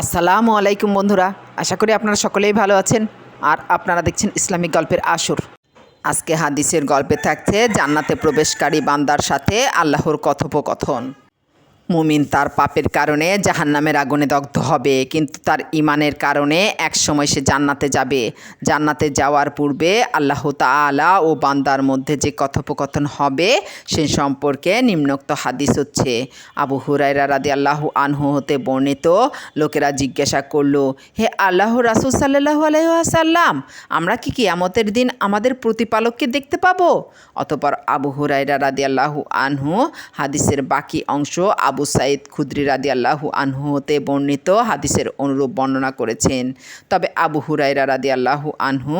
আসসালামু আলাইকুম বন্ধুরা, আশা করি আপনারা সকলেই ভালো আছেন। আর আপনারা দেখছেন ইসলামিক গল্পের আসর। আজকে হাদিসের গল্পে থাকছে জান্নাতে প্রবেশকারী বান্দার সাথে আল্লাহর কথোপকথন। মুমিন তার পাপের কারণে জাহান্নামের আগুনে দগ্ধ হবে, কিন্তু তার ইমানের কারণে একসময় সে জান্নাতে যাবে। জান্নাতে যাওয়ার পূর্বে আল্লাহ তাআলা ও বান্দার মধ্যে যে কথোপকথন হবে, সে সম্পর্কে নিম্নোক্ত হাদিস হচ্ছে, আবু হুরাইরা রাদি আল্লাহ আনহু হতে বর্ণিত লোকেরা জিজ্ঞাসা করল, হে আল্লাহ রাসুল সাল্লাহ আলাইসাল্লাম আমরা কি কিয়ামতের দিন আমাদের প্রতিপালককে দেখতে পাবো? অতপর আবু হুরাইরা রাদি আল্লাহু আনহু হাদিসের বাকি অংশ আবু সাইদ খুদ্রি রাদি আল্লাহু আনহু হতে বর্ণিত হাদিসের অনুরূপ বর্ণনা করেছেন। তবে আবু হুরাইরা রাদি আল্লাহু আনহু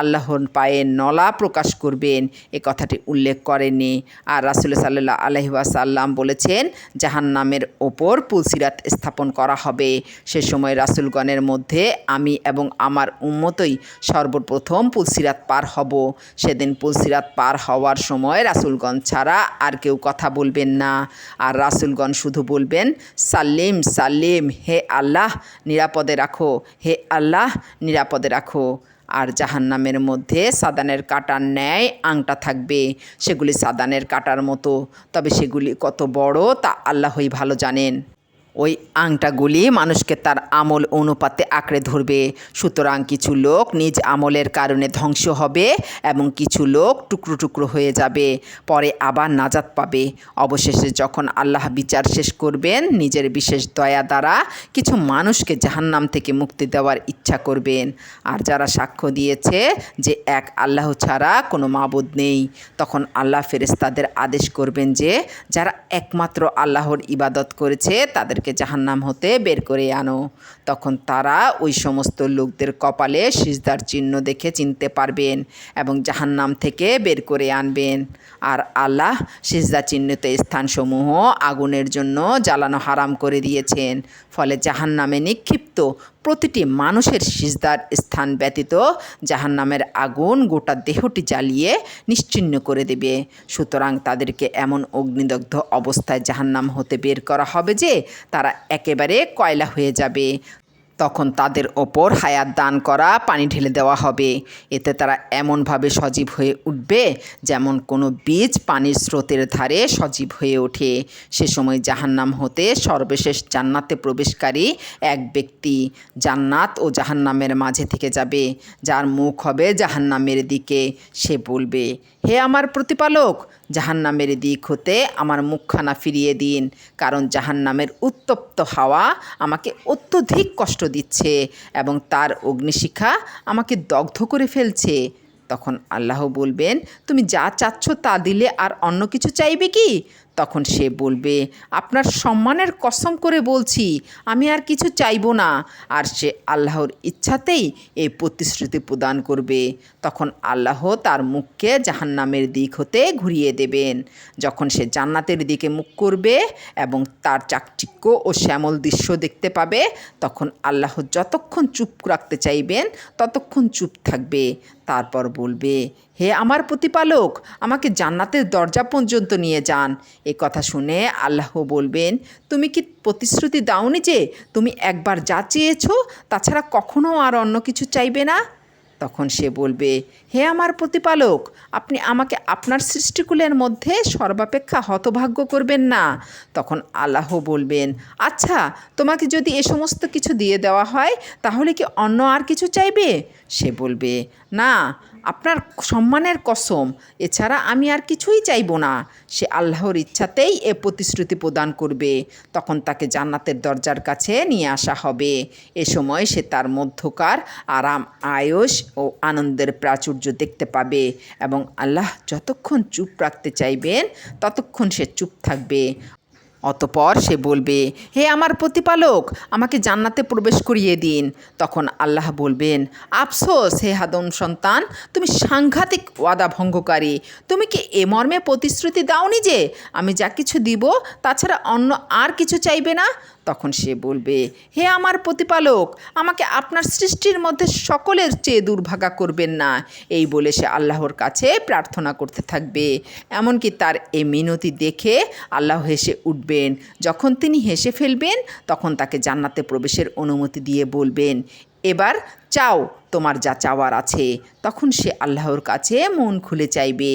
আল্লাহর পায়ে নলা প্রকাশ করবেন, এ কথাটি উল্লেখ করেননি। আর রাসুল সাল্লাহ আলহি ওয়াসাল্লাম বলেছেন, জাহান্নামের ওপর পুলসিরাত স্থাপন করা হবে। সে সময় রাসুলগণের মধ্যে আমি এবং আমার উম্মতই সর্বপ্রথম পুলসিরাত পার হব। সেদিন পুলসিরাত পার হওয়ার সময় রাসুলগণ ছাড়া আর কেউ কথা বলবেন না। আর রাসুলগণ শুধু বলবেন, সাল্লিম সাল্লিম, হে আল্লাহ, নিরাপদে রাখো, হে আল্লাহ, নিরাপদে রাখো। আর জাহান্নামের মধ্যে সাদানের কাটার ন্যায় আংটা থাকবে, সেগুলি সাদানের কাটার মতো, তবে সেগুলি কত বড় তা আল্লাহই ভালো জানেন। ওই আংটাগুলি মানুষকে তার আমল অনুপাতে আঁকড়ে ধরবে। সুতরাং কিছু লোক নিজ আমলের কারণে ধ্বংস হবে এবং কিছু লোক টুকরো টুকরো হয়ে যাবে, পরে আবার নাজাত পাবে। অবশেষে যখন আল্লাহ বিচার শেষ করবেন, নিজের বিশেষ দয়া দ্বারা কিছু মানুষকে জাহান্নাম থেকে মুক্তি দেওয়ার ইচ্ছা করবেন। আর যারা সাক্ষ্য দিয়েছে যে এক আল্লাহ ছাড়া কোনো মাবুদ নেই, তখন আল্লাহ ফেরেস্তাদের আদেশ করবেন যে, যারা একমাত্র আল্লাহর ইবাদত করেছে, তাদেরকে জাহান্নাম হতে বের করে আনো। তখন তারা ওই সমস্ত লোকদের কপালে সিজদার চিহ্ন দেখে চিনতে পারবেন এবং জাহান্নাম থেকে বের করে আনবেন। আর আল্লাহ সিজদা চিহ্নিত স্থানসমূহ আগুনের জন্য জ্বালানো হারাম করে দিয়েছেন। ফলে জাহান্নামে নিক্ষিপ্ত প্রতিটি মানুষের সিজদার স্থান ব্যতীত জাহান্নামের আগুন গোটা দেহটি জ্বালিয়ে নিশ্চিহ্ন করে দেবে। সুতরাং তাদেরকে এমন অগ্নিদগ্ধ অবস্থায় জাহান্নাম হতে বের করা হবে যে তারা একেবারে কয়লা হয়ে যাবে। তখন তাদের ওপর হায়াত দান করা, পানি ঢেলে দেওয়া হবে। এতে তারা এমনভাবে সজীব হয়ে উঠবে যেমন কোনো বীজ পানির স্রোতের ধারে সজীব হয়ে ওঠে। সে সময় জাহান্নাম হতে সর্বশেষ জান্নাতে প্রবেশকারী এক ব্যক্তি জান্নাত ও জাহান্নামের মাঝে থেকে যাবে। যার মুখ হবে জাহান্নামের দিকে। সে বলবে, হে আমার প্রতিপালক, জাহান্নামের দিক হতে আমার মুখখানা ফিরিয়ে দিন। কারণ জাহান্নামের উত্তপ্ত হাওয়া আমাকে অত্যধিক কষ্ট দিচ্ছে এবং তার অগ্নিশিখা আমাকে দগ্ধ করে ফেলছে। তখন আল্লাহ বলবেন, তুমি যা চাচ্ছ তা দিলে আর অন্য কিছু চাইবে কি? তখন সে বলবে, আপনার সম্মানের কসম করে বলছি, আমি আর কিছু চাইব না। আর সে আল্লাহর ইচ্ছাতেই এই প্রতিশ্রুতি প্রদান করবে। তখন আল্লাহ তার মুখকে জাহান্নামের দিক হতে ঘুরিয়ে দেবেন। যখন সে জান্নাতের দিকে মুখ করবে এবং তার চাকচিক্য ও শ্যামল দৃশ্য দেখতে পাবে, তখন আল্লাহ যতক্ষণ চুপ রাখতে চাইবেন, ততক্ষণ চুপ থাকবে। তারপর বলবে, হে আমার প্রতিপালক, আমাকে জান্নাতের দরজা পর্যন্ত নিয়ে যান। এ কথা শুনে আল্লাহ বলবেন, তুমি কি প্রতিশ্রুতি দাওনি যে তুমি একবার যা চেয়েছো, তাছাড়া কখনো আর অন্য কিছু চাইবে না? তখন সে বলবে, হে আমার প্রতিপালক, আপনি আমাকে আপনার সৃষ্টিকুলের মধ্যে সর্বাপেক্ষা হতভাগ্য করবেন না। তখন আল্লাহ বলবেন আচ্ছা তোমাকে যদি এ সমস্ত কিছু দিয়ে দেওয়া হয়, তাহলে কি অন্য আর কিছু চাইবে? সে বলবে, না আপনার সম্মানের কসম, এছাড়া আমি আর কিছুই চাইব না। সে আল্লাহর ইচ্ছাতেই এ প্রতিশ্রুতি প্রদান করবে। তখন তাকে জান্নাতের দরজার কাছে নিয়ে আসা হবে। এ সময় সে তার মধ্যকার আরাম আয়স ও আনন্দের প্রাচুর্য দেখতে পাবে এবং আল্লাহ যতক্ষণ চুপ রাখতে চাইবেন, ততক্ষণ সে চুপ থাকবে। অতপর সে বলবে, হে আমার প্রতিপালক, আমাকে জান্নাতে প্রবেশ করিয়ে দিন। তখন আল্লাহ বলবেন, আফসোস, হে হাদম সন্তান, তুমি সাংঘাতিক ওয়াদা ভঙ্গকারী। তুমি কি এ মর্মে প্রতিশ্রুতি দাওনি যে আমি যা কিছু দিব, তাছাড়া অন্য আর কিছু চাইবে না? তখন সে বলবে, হে আমার প্রতিপালক, আমাকে আপনার সৃষ্টির মধ্যে সকলের চেয়ে দুর্ভাগা করবেন না। এই বলে সে আল্লাহর কাছে প্রার্থনা করতে থাকবে। এমনকি তার এই মিনতি দেখে আল্লাহ হেসে উঠবেন। যখন তিনি হেসে ফেলবেন, তখন তাকে জান্নাতে প্রবেশের অনুমতি দিয়ে বলবেন, এবার চাও তোমার যা চাওয়ার আছে, তখন সে আল্লাহর কাছে মন খুলে চাইবে।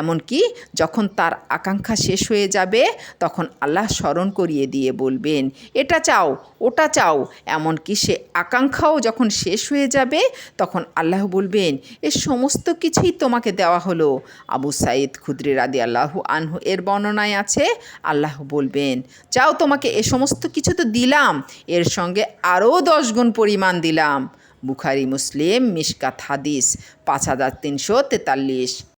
এমনকি যখন তার আকাঙ্ক্ষা শেষ হয়ে যাবে, তখন আল্লাহ স্মরণ করিয়ে দিয়ে বলবেন, এটা চাও, ওটা চাও। এমনকি সে আকাঙ্ক্ষাও যখন শেষ হয়ে যাবে, তখন আল্লাহ বলবেন, এ সমস্ত কিছুই তোমাকে দেওয়া হলো। আবু সাইদ খুদ্রি রাদি আল্লাহু আনহু এর বর্ণনায় আছে, আল্লাহ বলবেন, যাও তোমাকে এ সমস্ত কিছু তো দিলাম, এর সঙ্গে আরও দশ গুণ পরিমাণ দিলাম। বুখারি মুসলিম মিশকাত হাদিস পাঁচ হাজার তিনশো তেতাল্লিশ।